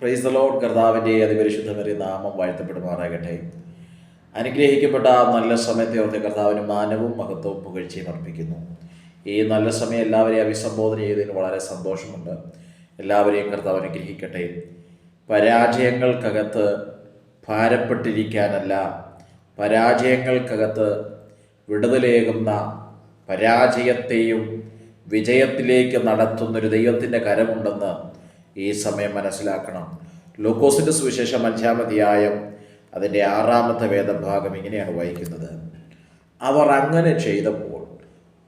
Praise the Lord കർത്താവിന്റെ അതിപരിശുദ്ധമേറിയ നാമം വാഴ്ത്തപ്പെടുമാറാകട്ടെ. അനുഗ്രഹിക്കപ്പെട്ട നല്ല സമയത്തെ ഓർത്ത് കർത്താവിന് മാനവും മഹത്വവും പുകഴ്ചയും അർപ്പിക്കുന്നു. ഈ നല്ല സമയം എല്ലാവരെയും അഭിസംബോധന ചെയ്തതിന് വളരെ സന്തോഷമുണ്ട്. എല്ലാവരെയും കർത്താവ് അനുഗ്രഹിക്കട്ടെ. പരാജയങ്ങൾക്കകത്ത് ഭാരപ്പെട്ടിരിക്കാനല്ല പരാജയങ്ങൾക്കകത്ത് വിടുതലേകുന്ന പരാജയത്തെയും വിജയത്തിലേക്ക് നടത്തുന്നൊരു ദൈവത്തിന്റെ കരമുണ്ടെന്ന് ഈ സമയം മനസ്സിലാക്കണം. ലൂക്കോസിന്റെ സുവിശേഷം അഞ്ചാം അധ്യായം അതിന്റെ ആറാമത്തെ വേദഭാഗം ഇങ്ങനെയാണ് വായിക്കുന്നത്. അവർ അങ്ങനെ ചെയ്തപ്പോൾ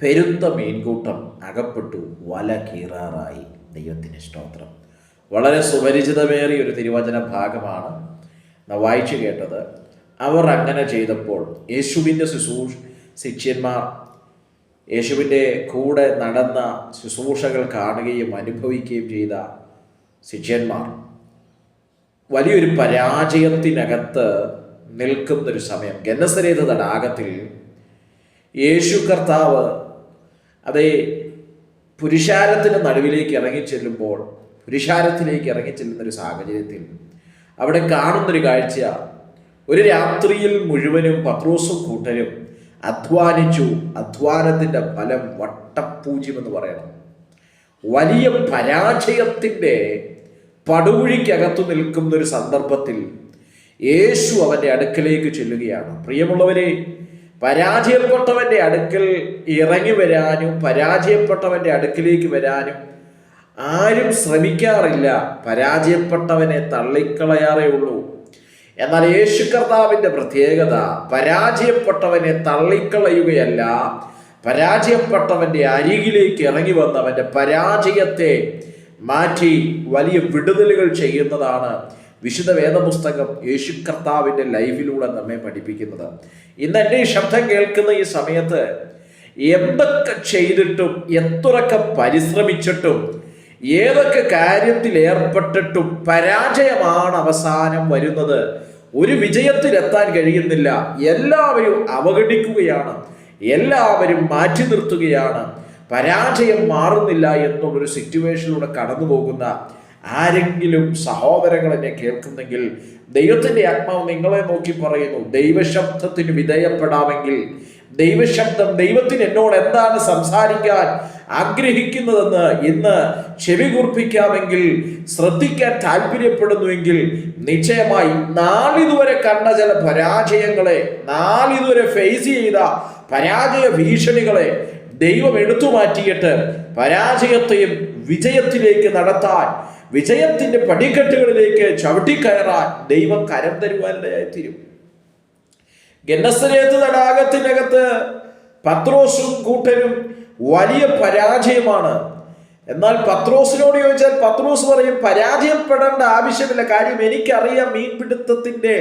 പെരുത്ത മീൻകൂട്ടം അകപ്പെട്ടു വല കീറാറായി. ദൈവത്തിന് സ്തോത്രം. വളരെ സുപരിചിതമേറിയ ഒരു തിരുവചന ഭാഗമാണ് വായിച്ചു കേട്ടത്. അവർ അങ്ങനെ ചെയ്തപ്പോൾ യേശുവിന്റെ ശുശ്രൂഷ ശിഷ്യന്മാർ യേശുവിന്റെ കൂടെ നടന്ന ശുശ്രൂഷകൾ കാണുകയും അനുഭവിക്കുകയും ചെയ്ത ശിഷ്യന്മാർ വലിയൊരു പരാജയത്തിനകത്ത് നിൽക്കുന്നൊരു സമയം. ഗന്നസരേത തടാകത്തിൽ യേശു കർത്താവ് അതേ പുരുഷാരത്തിന് നടുവിലേക്ക് ഇറങ്ങിച്ചെല്ലുമ്പോൾ പുരുഷാരത്തിലേക്ക് ഇറങ്ങിച്ചെല്ലുന്നൊരു സാഹചര്യത്തിൽ അവിടെ കാണുന്നൊരു കാഴ്ച. ഒരു രാത്രിയിൽ മുഴുവനും പത്രോസും കൂട്ടരും അധ്വാനിച്ചു. അധ്വാനത്തിന്റെ ഫലം വട്ടപ്പൂജ്യം എന്ന് പറയണം. വലിയ പരാജയത്തിന്റെ പടുകുഴിക്കകത്തു നിൽക്കുന്ന ഒരു സന്ദർഭത്തിൽ യേശു അവന്റെ അടുക്കലേക്ക് ചെല്ലുകയാണ്. പ്രിയമുള്ളവരെ പരാജയപ്പെട്ടവന്റെ അടുക്കൽ ഇറങ്ങി വരാനും പരാജയപ്പെട്ടവന്റെ അടുക്കിലേക്ക് വരാനും ആരും ശ്രമിക്കാറില്ല. പരാജയപ്പെട്ടവനെ തള്ളിക്കളയാറേ ഉള്ളൂ. എന്നാൽ യേശു കർത്താവിന്റെ പ്രത്യേകത പരാജയപ്പെട്ടവനെ തള്ളിക്കളയുകയല്ല. പരാജയപ്പെട്ടവന്റെ അരികിലേക്ക് ഇറങ്ങി വന്നവന്റെ പരാജയത്തെ മാറ്റി വലിയ വിടുതലുകൾ ചെയ്യുന്നതാണ് വിശുദ്ധ വേദപുസ്തകം യേശു കർത്താവിന്റെ ലൈഫിലൂടെ നമ്മെ പഠിപ്പിക്കുന്നത്. ഇന്ന് എന്റെ ഈ ശബ്ദം കേൾക്കുന്ന ഈ സമയത്ത് എന്തൊക്കെ ചെയ്തിട്ടും എത്രയൊക്കെ പരിശ്രമിച്ചിട്ടും ഏതൊക്കെ കാര്യത്തിൽ ഏർപ്പെട്ടിട്ടും പരാജയമാണ് അവസാനം വരുന്നത്. ഒരു വിജയത്തിലെത്താൻ കഴിയുന്നില്ല. എല്ലാവരും അവഗണിക്കുകയാണ്. എല്ലാവരും മാറ്റി നിർത്തുകയാണ്. പരാജയം മാറുന്നില്ല എന്നുള്ളൊരു സിറ്റുവേഷനിലൂടെ കടന്നു പോകുന്ന ആരെങ്കിലും സഹോദരങ്ങൾ എന്നെ കേൾക്കുന്നെങ്കിൽ ദൈവത്തിന്റെ ആത്മാവ് നിങ്ങളെ നോക്കി പറയുന്നു ദൈവശബ്ദത്തിന് വിധേയപ്പെടാമെങ്കിൽ ദൈവശബ്ദം ദൈവത്തിന് എന്നോട് എന്താണ് സംസാരിക്കാൻ ആഗ്രഹിക്കുന്നതെന്ന് ഇന്ന് ചെവി കൂർപ്പിക്കാമെങ്കിൽ ശ്രദ്ധിക്കാൻ താല്പര്യപ്പെടുന്നുവെങ്കിൽ നിശ്ചയമായി നാളിതുവരെ കണ്ട ചില പരാജയങ്ങളെ നാളിതുവരെ ഫേസ് ചെയ്ത പരാജയ ഭീഷണികളെ ദൈവം എടുത്തു മാറ്റിയിട്ട് പരാജയത്തെയും വിജയത്തിലേക്ക് നടത്താൻ വിജയത്തിന്റെ പടിക്കെട്ടുകളിലേക്ക് ചവിട്ടിക്കയറാൻ ദൈവം കരം തരുവാനിടയായി തീരും. ഗന്നസരേത്ത് തടാകത്തിനകത്ത് പത്രോസും കൂട്ടരും വലിയ പരാജയമാണ്. എന്നാൽ പത്രോസിനോട് ചോദിച്ചാൽ പത്രോസ് പറയും പരാജയപ്പെടേണ്ട ആവശ്യമില്ല. കാര്യം എനിക്കറിയാം മീൻപിടുത്തത്തിന്റെ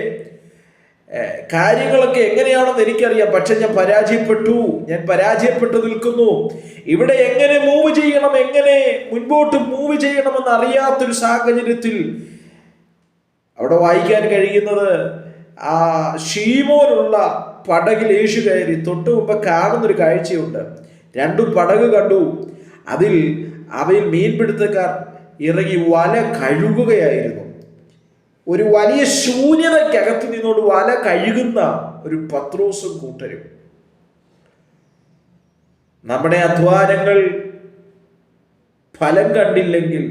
കാര്യങ്ങളൊക്കെ എങ്ങനെയാണെന്ന് എനിക്കറിയാം. പക്ഷെ ഞാൻ പരാജയപ്പെട്ടു. ഞാൻ പരാജയപ്പെട്ടു നിൽക്കുന്നു. ഇവിടെ എങ്ങനെ മൂവ് ചെയ്യണം എങ്ങനെ മുൻപോട്ട് മൂവ് ചെയ്യണമെന്ന് അറിയാത്തൊരു സാഹചര്യത്തിൽ അവിടെ വായിക്കാൻ കഴിയുന്നത് ആ ഷീമോനുള്ള പടകിൽ യേശു കയറി തൊട്ട് മുമ്പ് കാണുന്നൊരു കാഴ്ചയുണ്ട്. രണ്ടു പടക് കണ്ടു. അതിൽ അവയിൽ മീൻപിടുത്തക്കാർ ഇറങ്ങി വല കഴുകുകയായിരുന്നു. ഒരു വലിയ ശൂന്യതയ്ക്കകത്ത് നിന്നോട് വല കഴുകുന്ന ഒരു പത്രോസും കൂട്ടരും. നമ്മുടെ അധ്വാനങ്ങൾ ഫലം കണ്ടില്ലെങ്കിൽ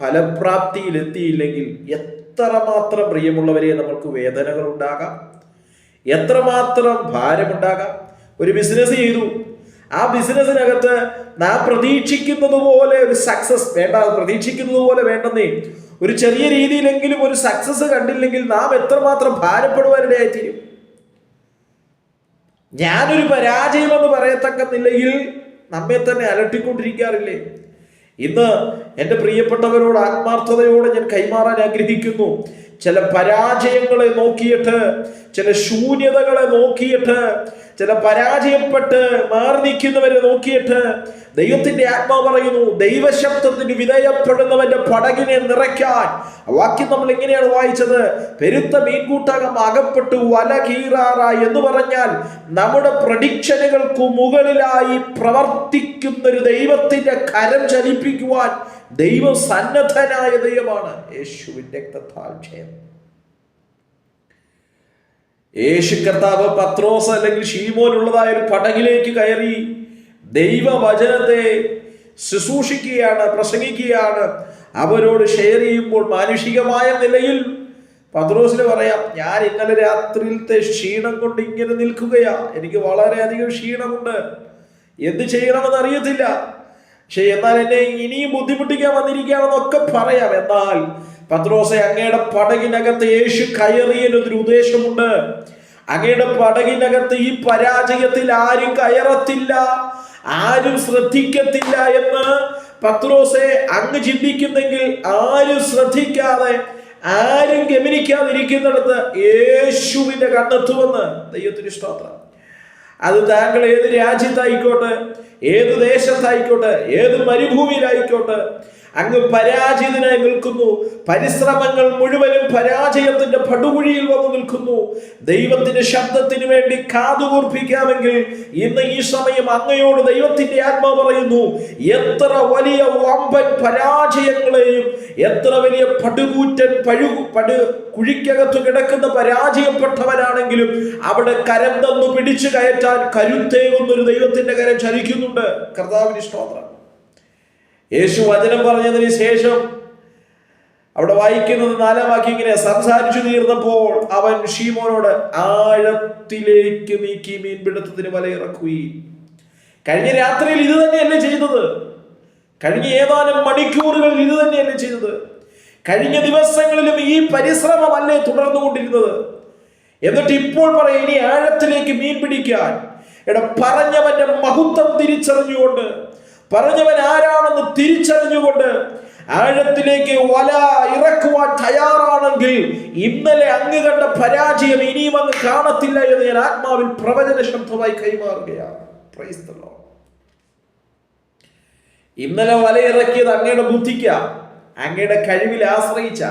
ഫലപ്രാപ്തിയിലെത്തിയില്ലെങ്കിൽ എത്രമാത്രം പ്രിയമുള്ളവരെ നമുക്ക് വേദനകൾ ഉണ്ടാകാം എത്രമാത്രം ഭാരമുണ്ടാകാം? ഒരു ബിസിനസ് ചെയ്തു. ആ ബിസിനസ്സിനകത്ത് നാം പ്രതീക്ഷിക്കുന്നത് പോലെ ഒരു സക്സസ് വേണ്ട പ്രതീക്ഷിക്കുന്നത് പോലെ വേണ്ടെന്നേ ഒരു ചെറിയ രീതിയിലെങ്കിലും ഒരു സക്സസ് കണ്ടില്ലെങ്കിൽ നാം എത്രമാത്രം ഭാരപ്പെടുവാനിടയായിത്തീരും ഞാനൊരു പരാജയമെന്ന് പറയത്തക്ക നിലയിൽ നമ്മെ തന്നെ അലട്ടിക്കൊണ്ടിരിക്കാറില്ലേ? ഇന്ന് എന്റെ പ്രിയപ്പെട്ടവരോട് ആത്മാർത്ഥതയോടെ ഞാൻ കൈമാറാൻ ആഗ്രഹിക്കുന്നു. ചില പരാജയങ്ങളെ നോക്കിയിട്ട് ചില ശൂന്യതകളെ നോക്കിയിട്ട് ചില പരാജയപ്പെട്ട് മാറി നിൽക്കുന്നവരെ നോക്കിയിട്ട് ദൈവത്തിന്റെ ആത്മാവ് പറയുന്നു ദൈവശബ്ദത്തിന് വിധേയപ്പെടുന്നവന്റെ പടകിനെ നിറയ്ക്കാൻ. വാക്യം നമ്മൾ എങ്ങനെയാണ് വായിച്ചത്? പെരുത്ത മീൻകൂട്ടകം അകപ്പെട്ടു വല കീറാറ എന്ന് പറഞ്ഞാൽ നമ്മുടെ പ്രഡിക്ഷനുകൾക്ക് മുകളിലായി പ്രവർത്തിക്കുന്ന ഒരു ദൈവത്തിന്റെ കരം ചലിപ്പിക്കുവാൻ ദൈവം സന്നദ്ധനായ ദൈവമാണ് യേശുവിന്റെ രക്തത്താൽ ജയം. യേശു കർത്താവ് പത്രോസ് അല്ലെങ്കിൽ ഷീമോനുള്ളതായ ഒരു പടകിലേക്ക് കയറി ദൈവവചനത്തെ ശുശ്രൂഷിക്കുകയാണ് പ്രസംഗിക്കുകയാണ്. അവരോട് ഷെയർ ചെയ്യുമ്പോൾ മാനുഷികമായ നിലയിൽ പത്രോസിന് പറയാം ഞാൻ ഇന്നലെ രാത്രിയിലത്തെ ക്ഷീണം കൊണ്ട് ഇങ്ങനെ നിൽക്കുകയാ. എനിക്ക് വളരെയധികം ക്ഷീണമുണ്ട്. എന്ത് ചെയ്യണമെന്ന് അറിയത്തില്ല. പക്ഷെ എന്നാൽ എന്നെ ഇനിയും ബുദ്ധിമുട്ടിക്കാൻ വന്നിരിക്കുകയാണെന്നൊക്കെ പറയാം. എന്നാൽ പത്രോസെ അങ്ങയുടെ പടകിനകത്ത് യേശു കയറിയതിനൊരു ഉദ്ദേശമുണ്ട്. അങ്ങയുടെ പടകിനകത്ത് ഈ പരാജയത്തിൽ ആരും കയറത്തില്ല ആരും ശ്രദ്ധിക്കത്തില്ല എന്ന് പത്രോസെ അങ്ങ് ചിന്തിക്കുന്നെങ്കിൽ ആരും ശ്രദ്ധിക്കാതെ ആരും ഗമനിക്കാതിരിക്കുന്നിടത്ത് യേശുവിന്റെ കണ്ടെത്തുമെന്ന് ദൈവത്തിന് സ്തോത്രം. അത് താങ്കൾ ഏത് രാജ്യത്തായിക്കോട്ടെ ഏത് ദേശത്തായിക്കോട്ടെ ഏത് മരുഭൂമിയിലായിക്കോട്ടെ അങ്ങ് പരാജിതനായി നിൽക്കുന്നു. പരിശ്രമങ്ങൾ മുഴുവനും പരാജയത്തിന്റെ പടുകുഴിയിൽ വന്നു നിൽക്കുന്നു. ദൈവത്തിന്റെ ശബ്ദത്തിന് വേണ്ടി കാതുകൂർപ്പിക്കാമെങ്കിൽ ഇന്ന് ഈ സമയം അങ്ങയോട് ദൈവത്തിന്റെ ആത്മാവ് പറയുന്നു എത്ര വലിയ വമ്പൻ പരാജയങ്ങളെയും എത്ര വലിയ പടുകൂറ്റൻ പഴു പടു കുഴിക്കകത്ത് കിടക്കുന്ന പരാജയപ്പെട്ടവരാണെങ്കിലും അവിടെ കരം തന്നു പിടിച്ചു കയറ്റാൻ കരുത്തേകുന്നൊരു ദൈവത്തിന്റെ കരം ചലിക്കുന്നുണ്ട്. കർത്താവിന് സ്തോത്രം. യേശു വചനം പറഞ്ഞതിന് ശേഷം അവിടെ വായിക്കുന്നത് നാലാം വാക്യം ഇങ്ങനെ സംസാരിച്ചു തീർന്നപ്പോൾ അവൻ ഷീമോനോട് ആഴത്തിലേക്ക് നീക്കി മീൻപിടുത്തത്തിന് വലയിറക്കുകയും കഴിഞ്ഞ രാത്രിയിൽ ഇത് തന്നെയല്ലേ ചെയ്തത്. കഴിഞ്ഞ ഏതാനും മണിക്കൂറുകളിൽ ഇത് തന്നെയല്ലേ ചെയ്തത്. കഴിഞ്ഞ ദിവസങ്ങളിലും ഈ പരിശ്രമമല്ലേ തുടർന്നുകൊണ്ടിരുന്നത്? എന്നിട്ട് ഇപ്പോൾ പറയാം ഇനി ആഴത്തിലേക്ക് മീൻ പിടിക്കാൻ. എടാ പറഞ്ഞവന്റെ മഹത്വം തിരിച്ചറിഞ്ഞുകൊണ്ട് പറഞ്ഞവൻ ആരാണെന്ന് തിരിച്ചറിഞ്ഞുകൊണ്ട് ആഴത്തിലേക്ക് വല ഇറക്കുവാൻ തയ്യാറാണെങ്കിൽ ഇന്നലെ അങ്ങ് കണ്ട പരാജയം ഇനിയും അങ്ങ് കാണത്തില്ല എന്ന് ഞാൻ ആത്മാവിൽ പ്രവചന ശബ്ദമായി കൈമാറുകയാണ്. ഇന്നലെ വലയിറക്കിയത് അങ്ങയുടെ ബുദ്ധിക്ക അങ്ങയുടെ കഴിവിൽ ആശ്രയിച്ച.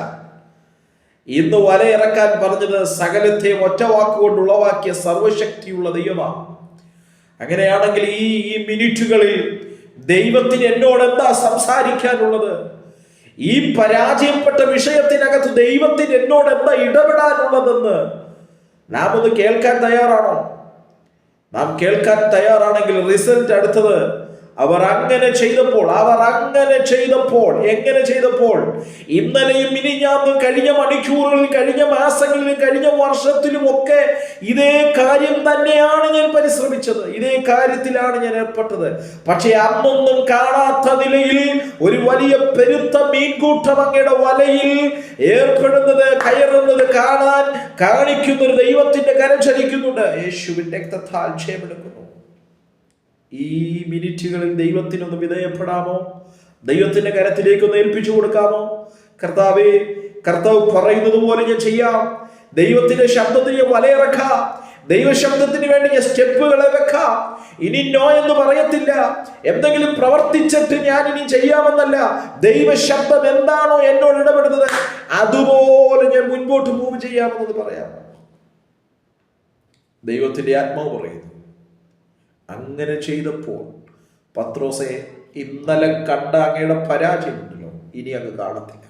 ഇന്ന് ഇറക്കാൻ പറഞ്ഞത് സകലത്തെ ഒറ്റ വാക്കുകൊണ്ട് ഉളവാക്കിയ സർവശക്തിയുള്ള ദൈവമാണ് അങ്ങനെയാണെങ്കിൽ ഈ ഈ മിനിറ്റുകളിൽ ദൈവത്തിന് എന്നോട് എന്താ സംസാരിക്കാനുള്ളത്? ഈ പരാജയപ്പെട്ട വിഷയത്തിനകത്ത് ദൈവത്തിന് എന്നോട് എന്താ ഇടപെടാനുള്ളതെന്ന് നാം ഒന്ന് കേൾക്കാൻ തയ്യാറാണോ? നാം കേൾക്കാൻ തയ്യാറാണെങ്കിൽ റിസൾട്ട് അടുത്തത് അവർ അങ്ങനെ ചെയ്തപ്പോൾ അവർ അങ്ങനെ ചെയ്തപ്പോൾ എങ്ങനെ ചെയ്തപ്പോൾ? ഇന്നലെയും ഇനി ഞാൻ കഴിഞ്ഞ മണിക്കൂറുകളിൽ കഴിഞ്ഞ മാസങ്ങളിലും കഴിഞ്ഞ വർഷത്തിലും ഒക്കെ ഇതേ കാര്യം തന്നെയാണ് ഞാൻ പരിശ്രമിച്ചത്. ഇതേ കാര്യത്തിലാണ് ഞാൻ ഏർപ്പെട്ടത്. പക്ഷെ അന്നൊന്നും കാണാത്ത നിലയിൽ ഒരു വലിയ പെരുത്ത മീൻകൂട്ടം അങ്ങയുടെ വലയിൽ ഏർപ്പെടുന്നത് കയറുന്നത് കാണാൻ കാണിക്കുന്ന ഒരു ദൈവത്തിന്റെ കരം ചലിക്കുന്നുണ്ട്. യേശുവിന്റെ രക്തത്താൽ ക്ഷേമെടുക്കുന്നു ഈ മിനിറ്റുകളിൽ ദൈവത്തിനൊന്ന് വിധേയപ്പെടാമോ? ദൈവത്തിന്റെ കരത്തിലേക്കൊന്ന് ഏൽപ്പിച്ചു കൊടുക്കാമോ? കർത്താവേ കർത്താവ് പറയുന്നത് പോലെ ഞാൻ ചെയ്യാം. ദൈവത്തിന്റെ ശബ്ദത്തിന് വലയിറക്കാം ദൈവശബ്ദത്തിന് വേണ്ടി ഞാൻ സ്റ്റെപ്പുകളെ വെക്കാം. ഇനി നോ എന്ന് പറയത്തില്ല. എന്തെങ്കിലും പ്രവർത്തിച്ചിട്ട് ഞാൻ ഇനി ചെയ്യാമെന്നല്ല. ദൈവശബ്ദം എന്താണോ എന്നോട് ഇടപെടുന്നത്. അതുപോലെ ഞാൻ മുൻപോട്ട് മൂവ് ചെയ്യാമെന്നത് പറയാം. ദൈവത്തിന്റെ ആത്മാവ് പറയുന്നു. അങ്ങനെ ചെയ്തപ്പോൾ പത്രോസെ ഇന്നലെ കണ്ട അങ്ങയുടെ പരാജയമുണ്ടല്ലോ ഇനി അങ്ങ് കാണത്തില്ല.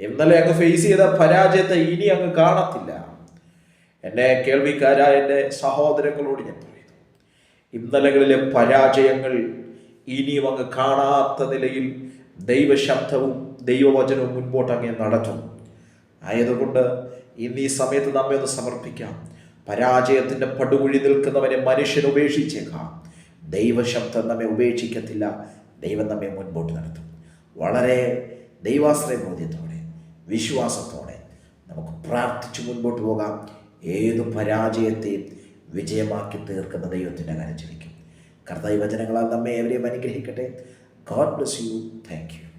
ഇന്നലെ അങ്ങ് ഫേസ് ചെയ്ത പരാജയത്തെ ഇനി അങ്ങ് കാണത്തില്ല. എന്നെ കേൾവിക്കാരായ എന്റെ സഹോദരങ്ങളോട് ഞാൻ പറയുന്നു ഇന്നലകളിലെ പരാജയങ്ങൾ ഇനിയും അങ്ങ് കാണാത്ത നിലയിൽ ദൈവശബ്ദവും ദൈവവചനവും മുൻപോട്ട് അങ്ങേ നടത്തും. ആയതുകൊണ്ട് ഇന്ന് ഈ സമയത്ത് നമ്മെ ഒന്ന് സമർപ്പിക്കാം. പരാജയത്തിന്റെ പടുകുഴി നിൽക്കുന്നവനെ മനുഷ്യൻ ഉപേക്ഷിച്ചേക്കാം. ദൈവശബ്ദം നമ്മെ ഉപേക്ഷിക്കത്തില്ല. ദൈവം നമ്മെ മുൻപോട്ട് നടത്തും. വളരെ ദൈവാശ്രയ ബോധ്യത്തോടെ വിശ്വാസത്തോടെ നമുക്ക് പ്രാർത്ഥിച്ച് മുൻപോട്ട് പോകാം. ഏത് പരാജയത്തെയും വിജയമാക്കി തീർക്കുന്ന ദൈവത്തിന്റെ കരച്ചിരിക്കും കർത്താവ് വചനങ്ങളാൽ നമ്മെ എവരെയും അനുഗ്രഹിക്കട്ടെ. God bless you thank you